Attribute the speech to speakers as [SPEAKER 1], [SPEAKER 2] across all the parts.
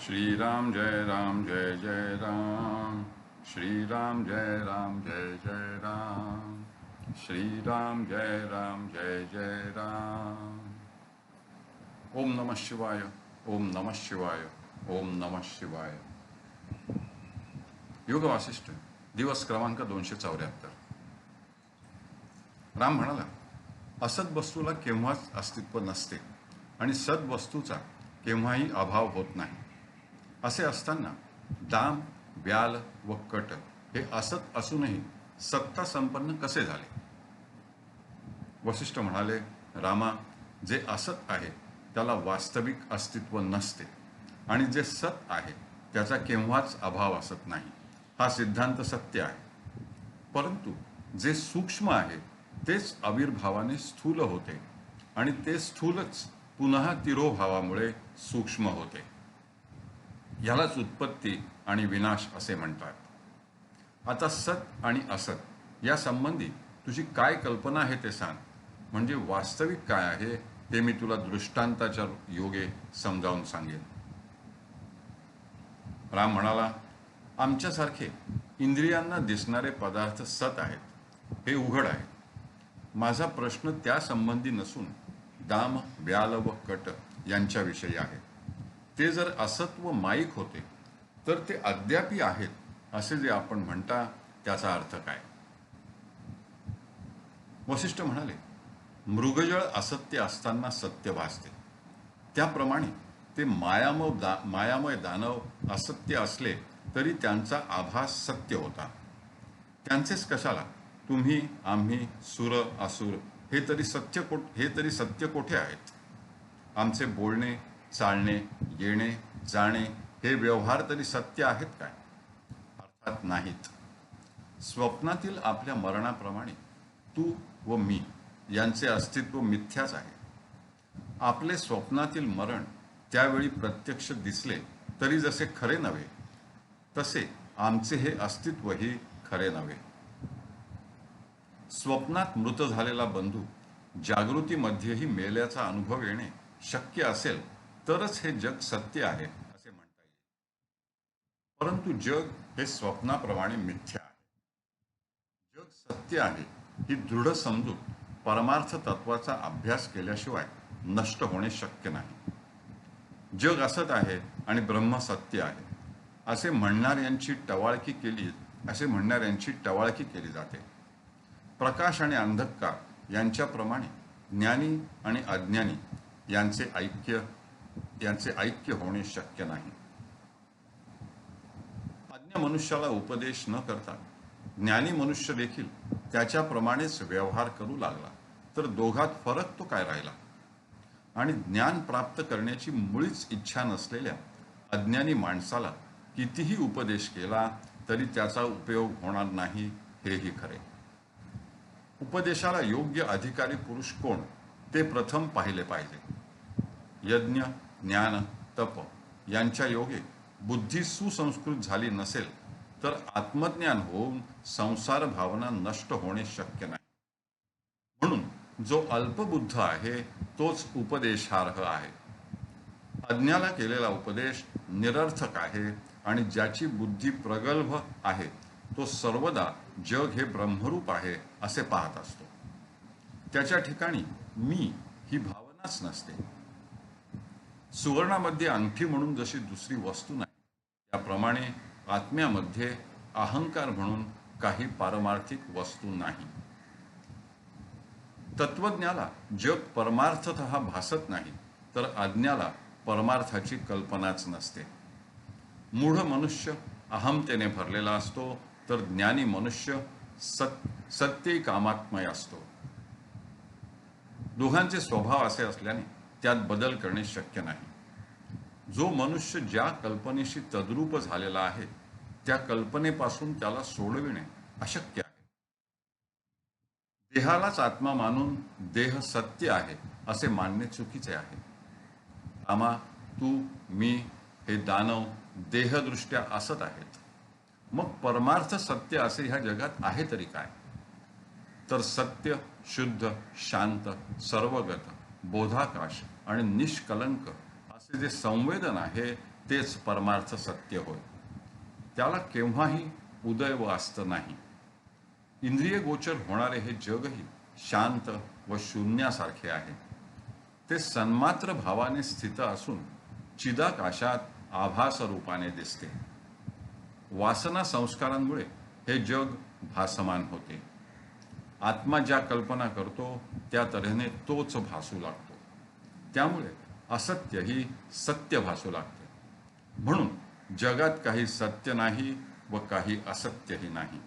[SPEAKER 1] श्रीराम जय राम जय जय राम श्रीराम जय राम जय जय राम श्रीराम जय राम जय जय राम ओम नमः शिवाय ओम नमः शिवाय ओम नमः शिवाय योग वासिष्ठ दिवस क्रमांक दोनशे चौऱ्याहत्तर. राम म्हणाला असद वस्तूला केव्हाच अस्तित्व नसते आणि सदवस्तूचा केव्हाही अभाव होत नाही. असे असताना दाम व्याल व कट हे असत असूनही सत्ता संपन्न कसे झाले? वशिष्ठ म्हणाले रामा जे असत आहे त्याला वास्तविक अस्तित्व नसते. आणि जे सत आहे त्याचा केव्हाच अभाव असत नाही. हा सिद्धांत सत्य आहे. परंतु जे सूक्ष्म आहे तेच आविर्भावाने स्थूल होते. आणि ते स्थूलच पुन्हा तिरोभावामुळे सूक्ष्म होते. यालाच उत्पत्ती आणि विनाश असे म्हणतात. आता सत आणि असत या संबंधी तुझी काय कल्पना आहे ते सांग. म्हणजे वास्तविक काय आहे ते मी तुला दृष्टांताच्या योगे समजावून सांगेन. राम म्हणाला आमच्यासारखे इंद्रियांना दिसणारे पदार्थ सत आहेत. हे उघड आहे. माझा प्रश्न त्या संबंधी नसून दाम व्याल व कट यांच्याविषयी आहे. ते जर असत्व माईक होते तर ते अद्यापी आहेत असे जे आपण म्हणता त्याचा अर्थ काय? वशिष्ठ म्हणाले मृगजळ असत्य असताना सत्य भासते. त्याप्रमाणे ते मायामय दा मायामय दानव असत्य असले तरी त्यांचा आभास सत्य होता. त्यांचेच कशाला? तुम्ही आम्ही सुर असुर हे तरी सत्य कोठ हे तरी सत्य कोठे आहेत? आमचे बोलणे चालणे येणे जाणे हे व्यवहार तरी सत्य आहेत काय? अर्थात नाहीत. स्वप्नातील आपल्या मरणाप्रमाणे तू व मी यांचे अस्तित्व मिथ्याच आहे. आपले स्वप्नातील मरण त्यावेळी प्रत्यक्ष दिसले तरी जसे खरे नव्हे तसे आमचे हे अस्तित्वही खरे नव्हे. स्वप्नात मृत झालेला बंधू जागृतीमध्येही मेल्याचा अनुभव येणे शक्य असेल तरच हे जग सत्य आहे असे म्हणता येईल. परंतु जग हे स्वप्नाप्रमाणे मिथ्या आहे. जग सत्य आहे ही दृढ समजूत परमार्थ तत्वाचा अभ्यास केल्याशिवाय नष्ट होणे शक्य नाही. जग असत आहे आणि ब्रह्म सत्य आहे. असे म्हणणाऱ्यांची टवाळकी केली असे म्हणणाऱ्यांची टवाळकी केली जाते. प्रकाश आणि अंधकार यांच्याप्रमाणे ज्ञानी आणि अज्ञानी यांचे ऐक्य यांचे ऐक्य होणे शक्य नाही. अज्ञ मनुष्याला उपदेश न करता ज्ञानी मनुष्य देखील त्याच्याप्रमाणेच व्यवहार करू लागला. तर दोघात फरक तो काय राहिला? आणि ज्ञान प्राप्त करण्याची मुळीच इच्छा नसलेल्या अज्ञानी माणसाला कितीही उपदेश केला तरी त्याचा उपयोग होणार नाही हेही खरे. उपदेशाला योग्य अधिकारी पुरुष कोण? ते प्रथम पाहिले पाहिजे. यज्ञ ज्ञान तप यांच्या योगे बुद्धी सुसंस्कृत झाली नसेल तर आत्मज्ञान होऊन संसार भावना नष्ट होणे शक्य नाही. म्हणून जो अल्पबुद्ध आहे तोच उपदेशार्ह आहे. अज्ञाला केलेला उपदेश निरर्थक आहे आणि ज्याची बुद्धी प्रगल्भ आहे तो सर्वदा जग हे ब्रह्मरूप आहे असे पाहत असतो. त्याच्या ठिकाणी मी ही भावनाच नसते. सुवर्णामध्ये अंगठी म्हणून जशी दुसरी वस्तू नाही त्याप्रमाणे आत्म्यामध्ये अहंकार म्हणून काही पारमार्थिक वस्तू नाही. तत्वज्ञाला जग परमार्थत भासत नाही तर आज्ञाला परमार्थाची कल्पनाच नसते. मूढ मनुष्य अहमतेने भरलेला असतो तर ज्ञानी मनुष्य सत सत्य कामात्मय असतो. दोघांचे स्वभाव असे असल्याने त्यात बदल करणे शक्य नाही. जो मनुष्य ज्या कल्पनेशी तद्रूप झालेला आहे त्या कल्पनेपासून त्याला सोडविणे अशक्य आहे. देहालाच आत्मा मानून देह सत्य आहे असे मानणे चुकीचे आहे. आमा तू मी हे दानव देहदृष्ट्या असत आहेत. मग परमार्थ सत्य असे ह्या जगात आहे तरी काय? तर सत्य शुद्ध शांत सर्वगत बोधाकाश आणि निष्कलंक असे जे संवेदन आहे तेच परमार्थ सत्य होय. त्याला केव्हाही उदय व अस्त नाही. इंद्रिय गोचर होणारे हे जगही शांत व शून्यासारखे आहे. ते सन्मात्र भावाने स्थित असून चिदाकाशात आभास रूपाने दिसते. वासना संस्कारांमुळे हे जग भासमान होते. आत्मा ज्या कल्पना करतो त्या तऱ्हेने तोच भासू लागतो. त्यामुळे असत्य ही सत्य भासू लागते. म्हणून जगात काही सत्य नाही व काही असत्यही नाही.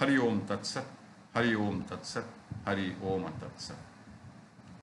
[SPEAKER 1] हरिओम तत्सत हरिओम तत्सत हरि ओम तत्सत.